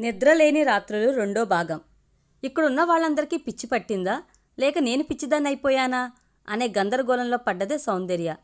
నిద్రలేని రాత్రులు రెండో భాగం. ఇక్కడున్న వాళ్ళందరికీ పిచ్చి పట్టిందా? లేక నేను పిచ్చిదాన్ని అయిపోయానా అనే గందరగోళంలో పడ్డదే సౌందర్య.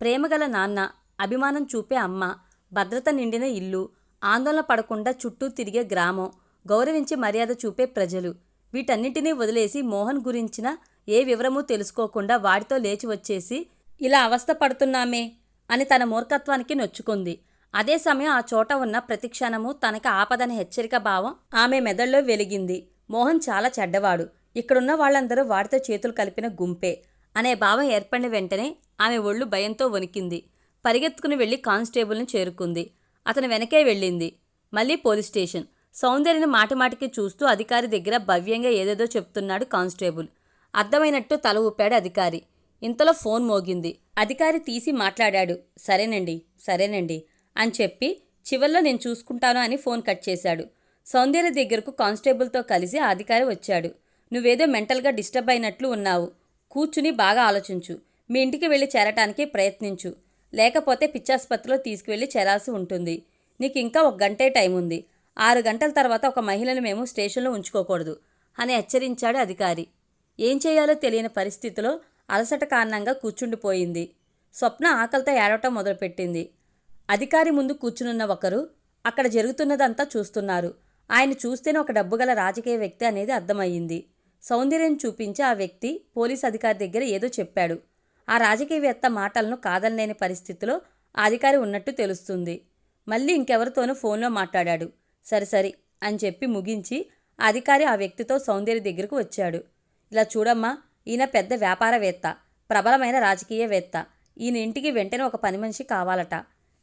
ప్రేమగల నాన్న అభిమానం చూపే అమ్మ భద్రత నిండిన ఇల్లు ఆందోళన పడకుండా చుట్టూ తిరిగే గ్రామం గౌరవించి మర్యాద చూపే ప్రజలు. వీటన్నిటినీ వదిలేసి మోహన్ గురించిన ఏ వివరమూ తెలుసుకోకుండా వాడితో లేచి వచ్చేసి ఇలా అవస్థ పడుతున్నామే అని తన మూర్ఖత్వానికి నొచ్చుకుంది. అదే సమయం ఆ చోట ఉన్న ప్రతిక్షణము తనకి ఆపదని హెచ్చరిక భావం ఆమె మెదడులో వెలిగింది. మోహన్ చాలా చెడ్డవాడు. ఇక్కడున్న వాళ్ళందరూ వాడితో చేతులు కలిపిన గుంపే అనే భావం ఏర్పడిన వెంటనే ఆమె ఒళ్ళు భయంతో వణికింది. పరిగెత్తుకుని వెళ్ళి కానిస్టేబుల్ని చేరుకుంది. అతను వెనకే వెళ్ళింది. మళ్ళీ పోలీస్ స్టేషన్. సౌందర్యని మాటిమాటికి చూస్తూ అధికారి దగ్గర భవ్యంగా ఏదేదో చెప్తున్నాడు కానిస్టేబుల్. అర్థమైనట్టు తల ఊపాడు అధికారి. ఇంతలో ఫోన్ మోగింది. అధికారి తీసి మాట్లాడాడు. సరేనండి సరేనండి. అని చెప్పి చివర్లో నేను చూసుకుంటాను అని ఫోన్ కట్ చేశాడు. సౌందర్య దగ్గరకు కానిస్టేబుల్తో కలిసి ఆ అధికారి వచ్చాడు. నువ్వేదో మెంటల్గా డిస్టర్బ్ అయినట్లు ఉన్నావు. కూర్చుని బాగా ఆలోచించు. మీ ఇంటికి వెళ్ళి చేరటానికి ప్రయత్నించు. లేకపోతే పిచ్చాసుపత్రిలో తీసుకువెళ్ళి చేరాల్సి ఉంటుంది. నీకు ఇంకా ఒక గంటే టైం ఉంది. ఆరు గంటల తర్వాత ఒక మహిళను మేము స్టేషన్లో ఉంచుకోకూడదు అని హెచ్చరించాడు అధికారి. ఏం చేయాలో తెలియని పరిస్థితిలో అలసట కారణంగా కూర్చుండిపోయింది. స్వప్న ఆకలితో ఏడవటం మొదలుపెట్టింది. అధికారి ముందు కూర్చునున్న ఒకరు అక్కడ జరుగుతున్నదంతా చూస్తున్నారు. ఆయన చూస్తేనే ఒక డబ్బుగల రాజకీయ వ్యక్తి అనేది అర్థమయ్యింది. సౌందర్యం చూపించి ఆ వ్యక్తి పోలీస్ అధికారి దగ్గర ఏదో చెప్పాడు. ఆ రాజకీయవేత్త మాటలను కాదనలేని పరిస్థితిలో ఆ అధికారి ఉన్నట్టు తెలుస్తుంది. మళ్ళీ ఇంకెవరితోనూ ఫోన్లో మాట్లాడాడు. సరి సరి అని చెప్పి ముగించి ఆ అధికారి ఆ వ్యక్తితో సౌందర్య దగ్గరకు వచ్చాడు. ఇలా చూడమ్మా ఈయన పెద్ద వ్యాపారవేత్త ప్రబలమైన రాజకీయవేత్త. ఈయన ఇంటికి వెంటనే ఒక పని మనిషి కావాలట.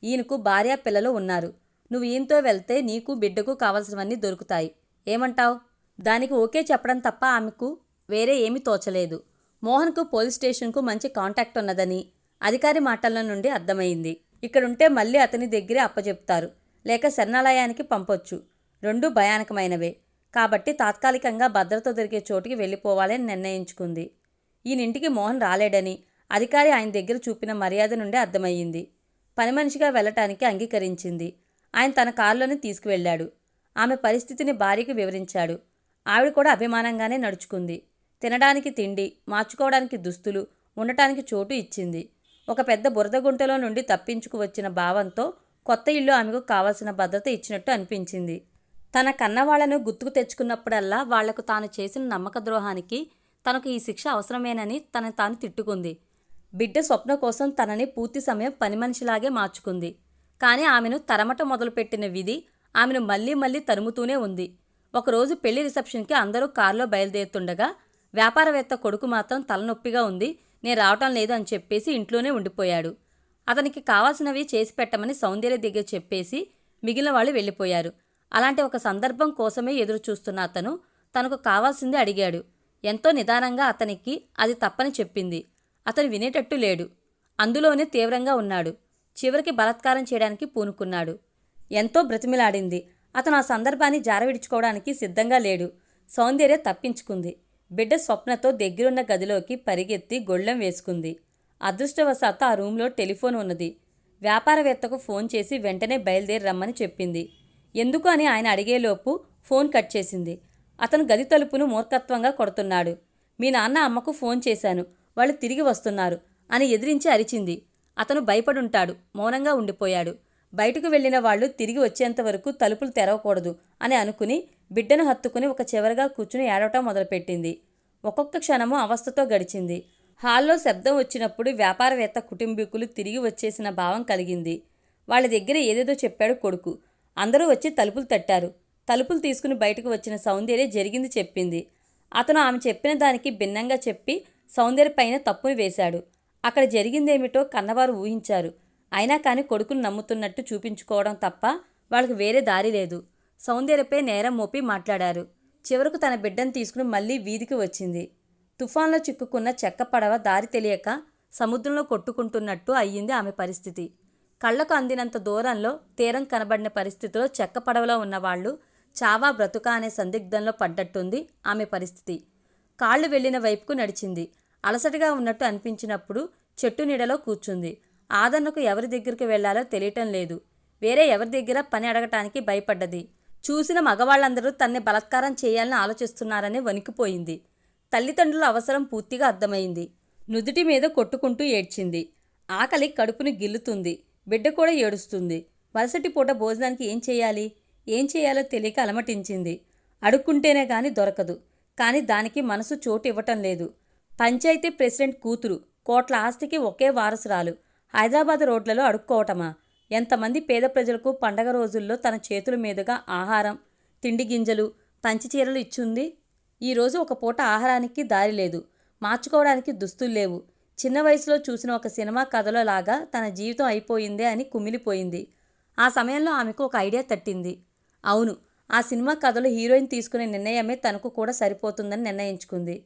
ఈయనకు భార్య పిల్లలు ఉన్నారు. నువ్వు ఈయనతో వెళ్తే నీకు బిడ్డకు కావలసినవన్నీ దొరుకుతాయి. ఏమంటావ్? దానికి ఓకే చెప్పడం తప్ప ఆమెకు వేరే ఏమీ తోచలేదు. మోహన్కు పోలీస్ స్టేషన్కు మంచి కాంటాక్ట్ ఉన్నదని అధికారి మాటల నుండి అర్థమైంది. ఇక్కడుంటే మళ్ళీ అతని దగ్గరే అప్పచెప్తారు లేక శరణాలయానికి పంపొచ్చు. రెండూ భయానకమైనవే. కాబట్టి తాత్కాలికంగా భద్రత దొరికే చోటుకి వెళ్ళిపోవాలని నిర్ణయించుకుంది. ఈయనింటికి మోహన్ రాలేడని అధికారి ఆయన దగ్గర చూపిన మర్యాద నుండి అర్థమయ్యింది. పని మనిషిగా వెళ్ళటానికి అంగీకరించింది. ఆయన తన కారులోనే తీసుకువెళ్ళాడు. ఆమె పరిస్థితిని భార్యకు వివరించాడు. ఆవిడ కూడా అభిమానంగానే నడుచుకుంది. తినడానికి తిండి మార్చుకోవడానికి దుస్తులు ఉండటానికి చోటు ఇచ్చింది. ఒక పెద్ద బురద గుంటలో నుండి తప్పించుకు వచ్చిన భావంతో కొత్త ఇల్లు ఆమెకు కావలసిన భద్రత ఇచ్చినట్టు అనిపించింది. తన కన్నవాళ్ళను గుర్తుకు తెచ్చుకున్నప్పుడల్లా వాళ్ళకు తాను చేసిన నమ్మక ద్రోహానికి తనకు ఈ శిక్ష అవసరమేనని తన తాను తిట్టుకుంది. బిడ్డ స్వప్న కోసం తనని పూర్తి సమయం పని మనిషిలాగే మార్చుకుంది. కానీ ఆమెను తరమట మొదలుపెట్టిన విధి ఆమెను మళ్ళీ మళ్ళీ తరుముతూనే ఉంది. ఒకరోజు పెళ్ళి రిసెప్షన్కి అందరూ కారులో బయలుదేరుతుండగా వ్యాపారవేత్త కొడుకు మాత్రం తలనొప్పిగా ఉంది నేను రావటం లేదు అని చెప్పేసి ఇంట్లోనే ఉండిపోయాడు. అతనికి కావాల్సినవి చేసి పెట్టమని సౌందర్య దగ్గర చెప్పేసి మిగిలిన వాళ్ళు వెళ్ళిపోయారు. అలాంటి ఒక సందర్భం కోసమే ఎదురు చూస్తున్న అతను తనకు కావాల్సింది అడిగాడు. ఎంతో నిదానంగా అతనికి అది తప్పని చెప్పింది. అతను వినేటట్టు లేడు. అందులోనే తీవ్రంగా ఉన్నాడు. చివరికి బలాత్కారం చేయడానికి పూనుకున్నాడు. ఎంతో బ్రతిమిలాడింది. అతను ఆ సందర్భాన్ని జారవిడుచుకోవడానికి సిద్ధంగా లేడు. సౌందర్య తప్పించుకుంది. బిడ్డ స్వప్నతో దగ్గరున్న గదిలోకి పరిగెత్తి గొళ్ళెం వేసుకుంది. అదృష్టవశాత్తు ఆ రూంలో టెలిఫోన్ ఉన్నది. వ్యాపారవేత్తకు ఫోన్ చేసి వెంటనే బయలుదేరి రమ్మని చెప్పింది. ఎందుకు అని ఆయన అడిగేలోపు ఫోన్ కట్ చేసింది. అతను గది తలుపును మూర్ఖత్వంగా కొడుతున్నాడు. మీ నాన్న అమ్మకు ఫోన్ చేశాను. వాళ్ళు తిరిగి వస్తున్నారు అని ఎదిరించి అరిచింది. అతను భయపడుంటాడు మౌనంగా ఉండిపోయాడు. బయటకు వెళ్ళిన వాళ్ళు తిరిగి వచ్చేంత వరకు తలుపులు తెరవకూడదు అని అనుకుని బిడ్డను హత్తుకుని ఒక చివరగా కూర్చుని ఏడవటం మొదలుపెట్టింది. ఒక్కొక్క క్షణము అవస్థతో గడిచింది. హాల్లో శబ్దం వచ్చినప్పుడు వ్యాపారవేత్త కుటుంబీకులు తిరిగి వచ్చేసిన భావం కలిగింది. వాళ్ళ దగ్గర ఏదేదో చెప్పాడు కొడుకు. అందరూ వచ్చి తలుపులు తట్టారు. తలుపులు తీసుకుని బయటకు వచ్చిన సౌందర్య జరిగింది చెప్పింది. అతను ఆమె చెప్పిన దానికి భిన్నంగా చెప్పి సౌందర్య పైన తప్పును వేశాడు. అక్కడ జరిగిందేమిటో కన్నవారు ఊహించారు. అయినా కానీ కొడుకును నమ్ముతున్నట్టు చూపించుకోవడం తప్ప వాళ్ళకి వేరే దారి లేదు. సౌందర్యపై నేరం మోపి మాట్లాడారు. చివరకు తన బిడ్డను తీసుకుని మళ్ళీ వీధికి వచ్చింది. తుఫాన్లో చిక్కుకున్న చెక్క పడవ దారి తెలియక సముద్రంలో కొట్టుకుంటున్నట్టు అయ్యింది ఆమె పరిస్థితి. కళ్ళకు అందినంత దూరంలో తీరం కనబడిన పరిస్థితిలో చెక్క పడవలో ఉన్నవాళ్ళు చావా బ్రతుక అనే సందిగ్ధంలో పడ్డట్టుంది ఆమె పరిస్థితి. కాళ్ళు వెళ్ళిన వైపుకు నడిచింది. అలసటగా ఉన్నట్టు అనిపించినప్పుడు చెట్టు నీడలో కూర్చుంది. ఆదరణకు ఎవరి దగ్గరికి వెళ్ళాలో తెలియటం లేదు. వేరే ఎవరి దగ్గర పని అడగటానికి భయపడ్డది. చూసిన మగవాళ్ళందరూ తన్ని బలత్కారం చేయాలని ఆలోచిస్తున్నారని వణికిపోయింది. తల్లిదండ్రుల అవసరం పూర్తిగా అర్థమైంది. నుదుటి మీద కొట్టుకుంటూ ఏడ్చింది. ఆకలి కడుపుని గిల్లుతుంది. బిడ్డ కూడా ఏడుస్తుంది. మరుసటి పూట భోజనానికి ఏం చేయాలి? ఏం చేయాలో తెలియక అలమటించింది. అడుక్కుంటేనే కానీ దొరకదు. కానీ దానికి మనసు చోటు ఇవ్వటం లేదు. పంచాయతీ ప్రెసిడెంట్ కూతురు. కోట్ల ఆస్తికి ఒకే వారసురాలు. హైదరాబాద్ రోడ్లలో అడుక్కోవటమా? ఎంతమంది పేద ప్రజలకు పండగ రోజుల్లో తన చేతుల మీదుగా ఆహారం తిండి గింజలు పంచిచీరలు ఇచ్చుంది? ఈరోజు ఒక పూట ఆహారానికి దారి లేదు. మార్చుకోవడానికి దుస్తులు లేవు. చిన్న వయసులో చూసిన ఒక సినిమా కథలో లాగా తన జీవితం అయిపోయిందే అని కుమిలిపోయింది. ఆ సమయంలో ఆమెకు ఒక ఐడియా తట్టింది. అవును ఆ సినిమా కథలో హీరోయిన్ తీసుకునే నిర్ణయమే తనకు కూడా సరిపోతుందని నిర్ణయించుకుంది.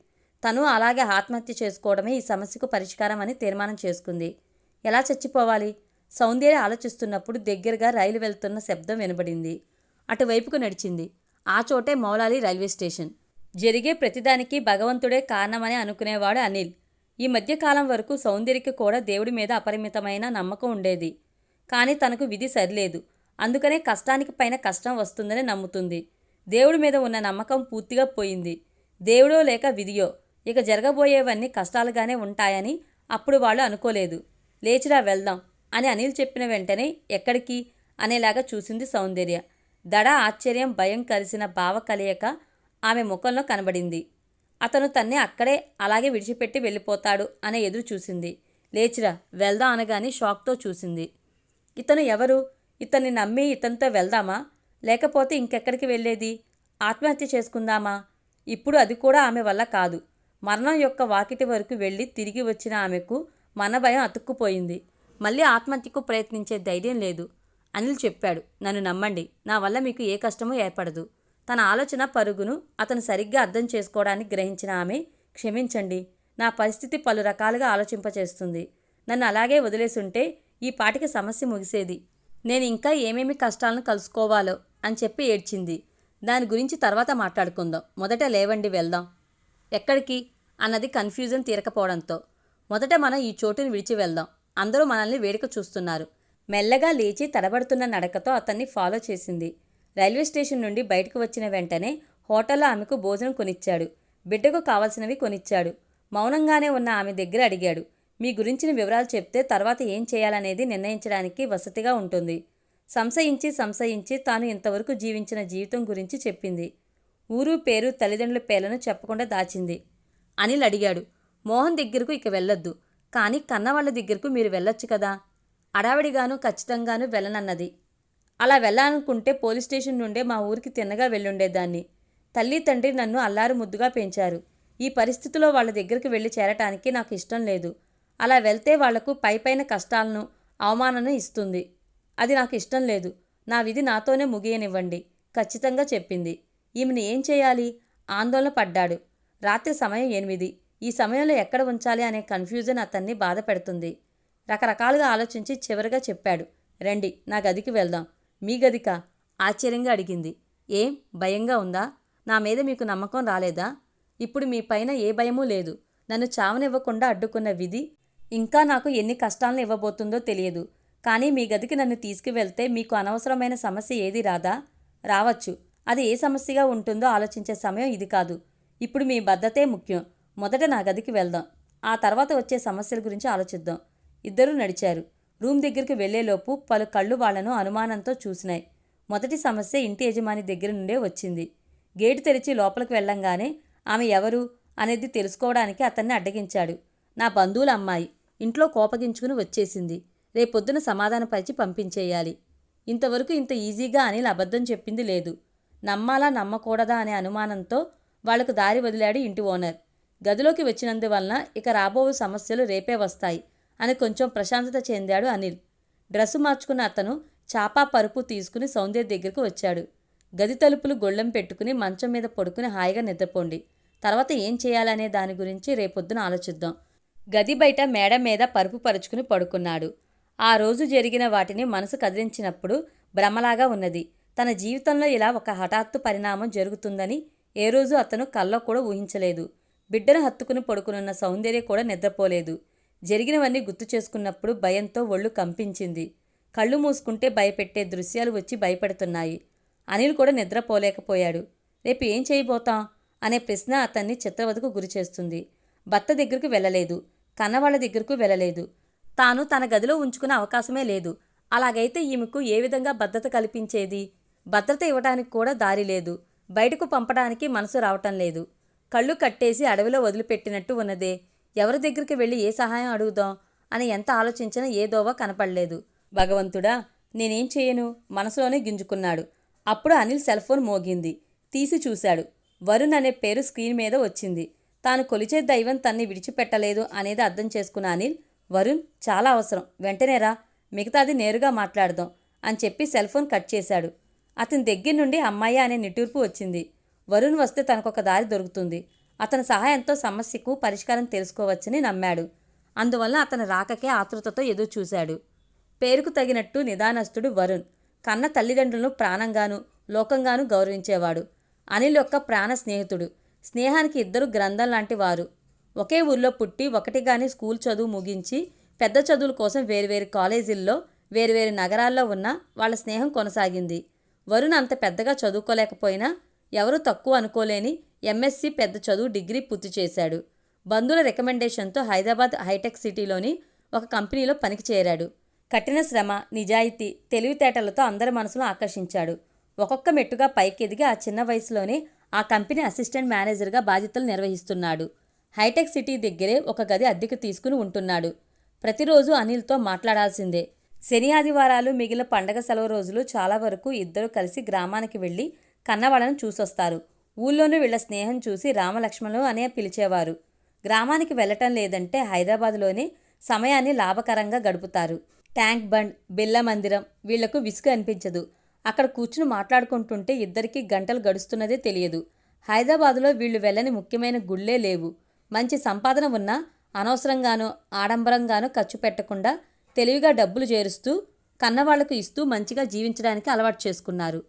తను అలాగే ఆత్మహత్య చేసుకోవడమే ఈ సమస్యకు పరిష్కారం అని తీర్మానం చేసుకుంది. ఎలా చచ్చిపోవాలి? సౌందర్య ఆలోచిస్తున్నప్పుడు దగ్గరగా రైలు వెళ్తున్న శబ్దం వినబడింది. అటువైపుకు నడిచింది. ఆ చోటే మౌలాలి రైల్వే స్టేషన్. జరిగే ప్రతిదానికి భగవంతుడే కారణమని అనుకునేవాడు అనిల్. ఈ మధ్యకాలం వరకు సౌందర్యకి కూడా దేవుడి మీద అపరిమితమైన నమ్మకం ఉండేది. కానీ తనకు విధి సరిలేదు. అందుకనే కష్టానికి పైన కష్టం వస్తుందని నమ్ముతుంది. దేవుడి మీద ఉన్న నమ్మకం పూర్తిగా పోయింది. దేవుడో లేక విధియో ఇక జరగబోయేవన్నీ కష్టాలుగానే ఉంటాయని అప్పుడు వాళ్ళు అనుకోలేదు. లేచిరా వెళ్దాం అని అనిల్ చెప్పిన వెంటనే ఎక్కడికి? అనేలాగా చూసింది సౌందర్య. దడ ఆశ్చర్యం భయం కలిసిన భావ కలయిక ఆమె ముఖంలో కనబడింది. అతను తన్ని అక్కడే అలాగే విడిచిపెట్టి వెళ్ళిపోతాడు అనే ఎదురు చూసింది. లేచిరా వెళ్దాం అనగాని షాక్తో చూసింది. ఇతను ఎవరు? ఇతన్ని నమ్మి ఇతనితో వెళ్దామా? లేకపోతే ఇంకెక్కడికి వెళ్ళేది? ఆత్మహత్య చేసుకుందామా? ఇప్పుడు అది కూడా ఆమె వల్ల కాదు. మరణం యొక్క వాకిటి వరకు వెళ్ళి తిరిగి వచ్చిన ఆమెకు మన భయం అతుక్కుపోయింది. మళ్ళీ ఆత్మహత్యకు ప్రయత్నించే ధైర్యం లేదు. అనిల్ చెప్పాడు నన్ను నమ్మండి. నా వల్ల మీకు ఏ కష్టమూ ఏర్పడదు. తన ఆలోచన పరుగును అతను సరిగ్గా అర్థం చేసుకోవడానికి గ్రహించిన ఆమె క్షమించండి. నా పరిస్థితి పలు రకాలుగా ఆలోచింపచేస్తుంది. నన్ను అలాగే వదిలేసుంటే ఈ పాటికి సమస్య ముగిసేది. నేను ఇంకా ఏమేమి కష్టాలను కలుసుకోవాలో అని చెప్పి ఏడ్చింది. దాని గురించి తర్వాత మాట్లాడుకుందాం. మొదట లేవండి వెళ్దాం. ఎక్కడికి? అన్నది కన్ఫ్యూజన్ తీరకపోవడంతో మొదట మనం ఈ చోటుని విడిచి వెళ్దాం. అందరూ మనల్ని వేడుక చూస్తున్నారు. మెల్లగా లేచి తడబడుతున్న నడకతో అతన్ని ఫాలో చేసింది. రైల్వే స్టేషన్ నుండి బయటకు వచ్చిన వెంటనే హోటల్లో ఆమెకు భోజనం కొనిచ్చాడు. బిడ్డకు కావలసినవి కొనిచ్చాడు. మౌనంగానే ఉన్న ఆమె దగ్గర అడిగాడు. మీ గురించిన వివరాలు చెప్తే తర్వాత ఏం చేయాలనేది నిర్ణయించడానికి వసతిగా ఉంటుంది. సంశయించి సంశయించి తాను ఇంతవరకు జీవించిన జీవితం గురించి చెప్పింది. ఊరు పేరు తల్లిదండ్రుల పేర్లను చెప్పకుండా దాచింది. అనిల్ అడిగాడు. మోహన్ దగ్గరకు ఇక వెళ్ళొద్దు. కానీ కన్నవాళ్ళ దగ్గరకు మీరు వెళ్ళొచ్చు కదా? అడావిడిగాను ఖచ్చితంగాను వెళ్ళనన్నది. అలా వెళ్ళాలనుకుంటే పోలీస్ స్టేషన్ నుండే మా ఊరికి తిన్నగా వెళ్ళుండేదాన్ని. తల్లి తండ్రి నన్ను అల్లారు ముద్దుగా పెంచారు. ఈ పరిస్థితిలో వాళ్ళ దగ్గరికి వెళ్ళి చేరటానికి నాకు ఇష్టం లేదు. అలా వెళ్తే వాళ్ళకు పైపైన కష్టాలను అవమానాన్ని ఇస్తుంది. అది నాకు ఇష్టం లేదు. నా విధి నాతోనే ముగియనివ్వండి. ఖచ్చితంగా చెప్పింది. ఈమెను ఏం చేయాలి? ఆందోళన పడ్డాడు. రాత్రి సమయం ఎనిమిది. ఈ సమయంలో ఎక్కడ ఉంచాలి అనే కన్ఫ్యూజన్ అతన్ని బాధ పెడుతుంది రకరకాలుగా ఆలోచించి చివరిగా చెప్పాడు. రండి నా గదికి వెళ్దాం. మీ గదికా? ఆశ్చర్యంగా అడిగింది. ఏం? భయంగా ఉందా? నా మీద మీకు నమ్మకం రాలేదా? ఇప్పుడు మీ పైన ఏ భయమూ లేదు. నన్ను చావనివ్వకుండా అడ్డుకున్న విధి ఇంకా నాకు ఎన్ని కష్టాలను ఇవ్వబోతుందో తెలియదు. కానీ మీ గదికి నన్ను తీసుకువెళ్తే మీకు అనవసరమైన సమస్య ఏది రాదా? రావచ్చు. అది ఏ సమస్యగా ఉంటుందో ఆలోచించే సమయం ఇది కాదు. ఇప్పుడు మీ భద్రతే ముఖ్యం. మొదట నా గదికి వెళ్దాం. ఆ తర్వాత వచ్చే సమస్యల గురించి ఆలోచిద్దాం. ఇద్దరూ నడిచారు. రూమ్ దగ్గరికి వెళ్ళేలోపు పలు కళ్ళు వాళ్ళను అనుమానంతో చూసినాయి. మొదటి సమస్య ఇంటి యజమాని దగ్గర నుండే వచ్చింది. గేటు తెరిచి లోపలికి వెళ్ళంగానే ఆమె ఎవరు? అనేది తెలుసుకోవడానికి అతన్ని అడ్డగించాడు. నా బంధువుల అమ్మాయి. ఇంట్లో కోపగించుకుని వచ్చేసింది. రేపొద్దున సమాధానపరిచి పంపించేయాలి. ఇంతవరకు ఇంత ఈజీగా అనిల్ అబద్ధం చెప్పింది లేదు. నమ్మాలా నమ్మకూడదా అనే అనుమానంతో వాళ్ళకు దారి వదిలాడు ఇంటి ఓనర్. గదిలోకి వచ్చినందువలన ఇక రాబో సమస్యలు రేపే వస్తాయి అని కొంచెం ప్రశాంతత చెందాడు అనిల్. డ్రెస్సు మార్చుకున్న అతను చాపా పరుపు తీసుకుని సౌందర్య దగ్గరకు వచ్చాడు. గది తలుపులు గొళ్ళెం పెట్టుకుని మంచం మీద పడుకుని హాయిగా నిద్రపోండి. తర్వాత ఏం చేయాలనే దాని గురించి రేపొద్దున ఆలోచిద్దాం. గది బయట మేడ మీద పరుపు పరుచుకుని పడుకున్నాడు. ఆ రోజు జరిగిన వాటిని మనసు కదిలించినప్పుడు భ్రమలాగా ఉన్నది. తన జీవితంలో ఇలా ఒక హఠాత్తు పరిణామం జరుగుతుందని ఏ రోజు అతను కల్లో కూడా ఊహించలేదు. బిడ్డను హత్తుకుని పడుకునున్న సౌందర్య కూడా నిద్రపోలేదు. జరిగినవన్నీ గుర్తు చేసుకున్నప్పుడు భయంతో ఒళ్ళు కంపించింది. కళ్ళు మూసుకుంటే భయపెట్టే దృశ్యాలు వచ్చి భయపెడుతున్నాయి. అనిల్ కూడా నిద్రపోలేకపోయాడు. రేపు ఏం చేయబోతాం? అనే ప్రశ్న అతన్ని చిత్రవతకు గురిచేస్తుంది భర్త దగ్గరకు వెళ్ళలేదు. కన్నవాళ్ళ దగ్గరకు వెళ్ళలేదు. తాను తన గదిలో ఉంచుకునే అవకాశమే లేదు. అలాగైతే ఈమెకు ఏ విధంగా భద్రత కల్పించేది? భద్రత ఇవ్వడానికి కూడా దారి లేదు. బయటకు పంపడానికి మనసు రావటం లేదు. కళ్ళు కట్టేసి అడవిలో వదిలిపెట్టినట్టు ఉన్నదే. ఎవరి దగ్గరికి వెళ్ళి ఏ సహాయం అడుగుదాం అని ఎంత ఆలోచించినా ఏ కనపడలేదు. భగవంతుడా నేనేం చేయను? మనసులోనే గింజుకున్నాడు. అప్పుడు అనిల్ సెల్ ఫోన్ మోగింది. తీసి చూశాడు. వరుణ్ అనే పేరు స్క్రీన్ మీద వచ్చింది. తాను కొలిచే దైవం తన్ని విడిచిపెట్టలేదు అనేది అర్థం చేసుకున్న అనిల్ వరుణ్ చాలా అవసరం. వెంటనే రా. మిగతాది నేరుగా మాట్లాడదాం అని చెప్పి సెల్ ఫోన్ కట్ చేశాడు. అతని దగ్గర నుండి అమ్మాయి అనే నిట్టూర్పు వచ్చింది. వరుణ్ వస్తే తనకొక దారి దొరుకుతుంది. అతని సహాయంతో సమస్యకు పరిష్కారం తెలుసుకోవచ్చని నమ్మాడు. అందువల్ల అతని రాకకే ఆతృతతో ఎదురు చూశాడు. పేరుకు తగినట్టు నిదానస్తుడు వరుణ్. కన్న తల్లిదండ్రులను ప్రాణంగాను లోకంగాను గౌరవించేవాడు. అనిల్ యొక్క ప్రాణ స్నేహితుడు. స్నేహానికి ఇద్దరు గ్రంథం లాంటి వారు. ఒకే ఊర్లో పుట్టి ఒకటిగానే స్కూల్ చదువు ముగించి పెద్ద చదువుల కోసం వేరువేరు కాలేజీల్లో వేరువేరు నగరాల్లో ఉన్న వాళ్ళ స్నేహం కొనసాగింది. వరుణ్ అంత పెద్దగా చదువుకోలేకపోయినా ఎవరు తక్కువ అనుకోలేని ఎంఎస్సి పెద్ద చదువు డిగ్రీ పూర్తి చేశాడు. బంధువుల రికమెండేషన్తో హైదరాబాద్ హైటెక్ సిటీలోని ఒక కంపెనీలో పనికి చేరాడు. కఠిన శ్రమ నిజాయితీ తెలివితేటలతో అందరి మనసును ఆకర్షించాడు. ఒక్కొక్క మెట్టుగా పైకెదిగి ఆ చిన్న వయసులోనే ఆ కంపెనీ అసిస్టెంట్ మేనేజర్గా బాధ్యతలు నిర్వహిస్తున్నాడు. హైటెక్ సిటీ దగ్గరే ఒక గది అద్దెకు తీసుకుని ఉంటున్నాడు. ప్రతిరోజు అనిల్తో మాట్లాడాల్సిందే. శని ఆదివారాలు మిగిలిన పండగ సెలవు రోజులు చాలా వరకు ఇద్దరు కలిసి గ్రామానికి వెళ్ళి కన్నవాళ్ళను చూసొస్తారు. ఊళ్ళోనూ వీళ్ళ స్నేహం చూసి రామలక్ష్మణులు అనే పిలిచేవారు. గ్రామానికి వెళ్ళటం లేదంటే హైదరాబాద్లోనే సమయాన్ని లాభకరంగా గడుపుతారు. ట్యాంక్ బండ్ బిల్ల మందిరం వీళ్ళకు విసుగు అనిపించదు. అక్కడ కూర్చుని మాట్లాడుకుంటుంటే ఇద్దరికి గంటలు గడుస్తున్నదే తెలియదు. హైదరాబాదులో వీళ్ళు వెళ్ళని ముఖ్యమైన గుళ్ళే లేవు. మంచి సంపాదన ఉన్నా అనవసరంగానో ఆడంబరంగానో ఖర్చు పెట్టకుండా తెలివిగా డబ్బులు చేరుస్తూ కన్నవాళ్ళకు ఇస్తూ మంచిగా జీవించడానికి అలవాటు చేసుకున్నారు.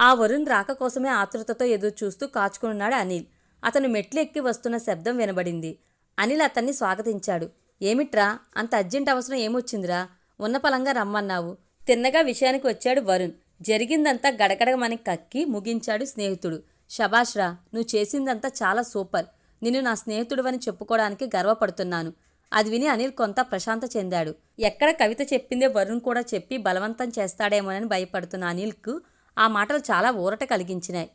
ఆ వరుణ్ రాక కోసమే ఆతృతతో ఎదురు చూస్తూ కాచుకున్నాడు అనిల్. అతను మెట్లు ఎక్కి వస్తున్న శబ్దం వినబడింది. అనిల్ అతన్ని స్వాగతించాడు. ఏమిట్రా? అంత అర్జెంట్ అవసరం ఏమొచ్చిందిరా? ఉన్న పలంగా రమ్మన్నావు. తిన్నగా విషయానికి వచ్చాడు వరుణ్. జరిగిందంతా గడగడమని కక్కి ముగించాడు స్నేహితుడు. షబాష్రా నువ్వు చేసిందంతా చాలా సూపర్. నిన్ను నా స్నేహితుడు అని చెప్పుకోవడానికి గర్వపడుతున్నాను. అది విని అనిల్ కొంత ప్రశాంత చెందాడు. ఎక్కడ కవిత చెప్పిందే వరుణ్ కూడా చెప్పి బలవంతం చేస్తాడేమోనని భయపడుతున్న అనిల్కు ఆ మాటలు చాలా ఊరట కలిగించినాయి.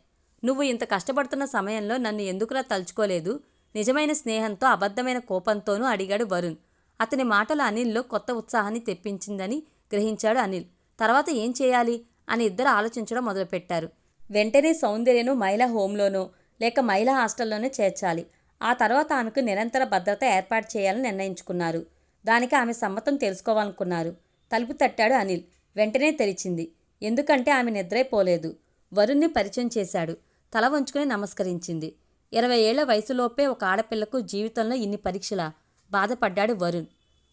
నువ్వు ఇంత కష్టపడుతున్న సమయంలో నన్ను ఎందుకులా తలుచుకోలేదు? నిజమైన స్నేహంతో అబద్ధమైన కోపంతోనూ అడిగాడు వరుణ్. అతని మాటలు అనిల్లో కొత్త ఉత్సాహాన్ని తెప్పించిందని గ్రహించాడు అనిల్. తర్వాత ఏం చేయాలి? అని ఇద్దరు ఆలోచించడం మొదలుపెట్టారు. వెంటనే సౌందర్యను మహిళా హోంలోనో లేక మహిళా హాస్టల్లోనే చేర్చాలి. ఆ తర్వాత ఆమెకు నిరంతర భద్రత ఏర్పాటు చేయాలని నిర్ణయించుకున్నారు. దానికి ఆమె సమ్మతం తెలుసుకోవాలనుకున్నారు. తలుపు తట్టాడు అనిల్. వెంటనే తెరిచింది. ఎందుకంటే ఆమె నిద్రైపోలేదు. వరుణ్ణి పరిచయం చేశాడు. తల వంచుకుని నమస్కరించింది. ఇరవై ఏళ్ళ వయసులోపే ఒక ఆడపిల్లకు జీవితంలో ఇన్ని పరీక్షలా బాధపడ్డాడు వరుణ్.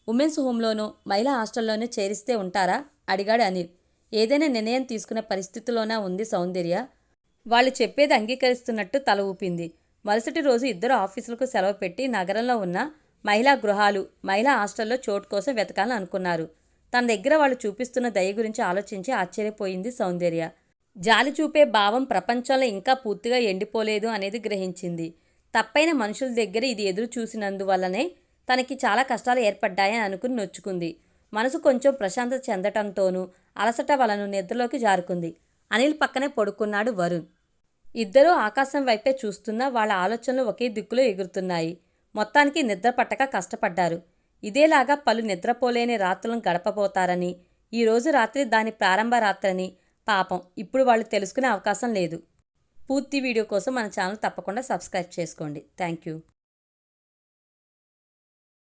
ఉమెన్స్ హోమ్లోనూ మహిళా హాస్టల్లోనూ చేరిస్తే ఉంటారా? అడిగాడు అనిల్. ఏదైనా నిర్ణయం తీసుకునే పరిస్థితిలోనా ఉంది సౌందర్య? వాళ్ళు చెప్పేది అంగీకరిస్తున్నట్టు తల ఊపింది. మరుసటి రోజు ఇద్దరు ఆఫీసులకు సెలవు పెట్టి నగరంలో ఉన్న మహిళా గృహాలు మహిళా హాస్టల్లో చోటు కోసం వెతకాలని అనుకున్నారు. తన దగ్గర వాళ్ళు చూపిస్తున్న దయ గురించి ఆలోచించి ఆశ్చర్యపోయింది సౌందర్య. జాలి చూపే భావం ప్రపంచంలో ఇంకా పూర్తిగా ఎండిపోలేదు అనేది గ్రహించింది. తప్పైన మనుషుల దగ్గర ఇది ఎదురు చూసినందువల్లనే తనకి చాలా కష్టాలు ఏర్పడ్డాయని అనుకుని నొచ్చుకుంది. మనసు కొంచెం ప్రశాంతత చెందటంతోనూ అలసట వలను నిద్రలోకి జారుకుంది. అనిల్ పక్కనే పడుకున్నాడు వరుణ్. ఇద్దరూ ఆకాశం వైపే చూస్తున్నా వాళ్ళ ఆలోచనలు ఒకే దిక్కులో ఎగురుతున్నాయి. మొత్తానికి నిద్ర పట్టక కష్టపడ్డారు. ఇదేలాగా పలు నిద్రపోలేని రాత్రులను గడపబోతారని ఈరోజు రాత్రి దాని ప్రారంభ రాత్రని పాపం ఇప్పుడు వాళ్ళు తెలుసుకునే అవకాశం లేదు. పూర్తి వీడియో కోసం మన ఛానల్ తప్పకుండా సబ్స్క్రైబ్ చేసుకోండి. Thank you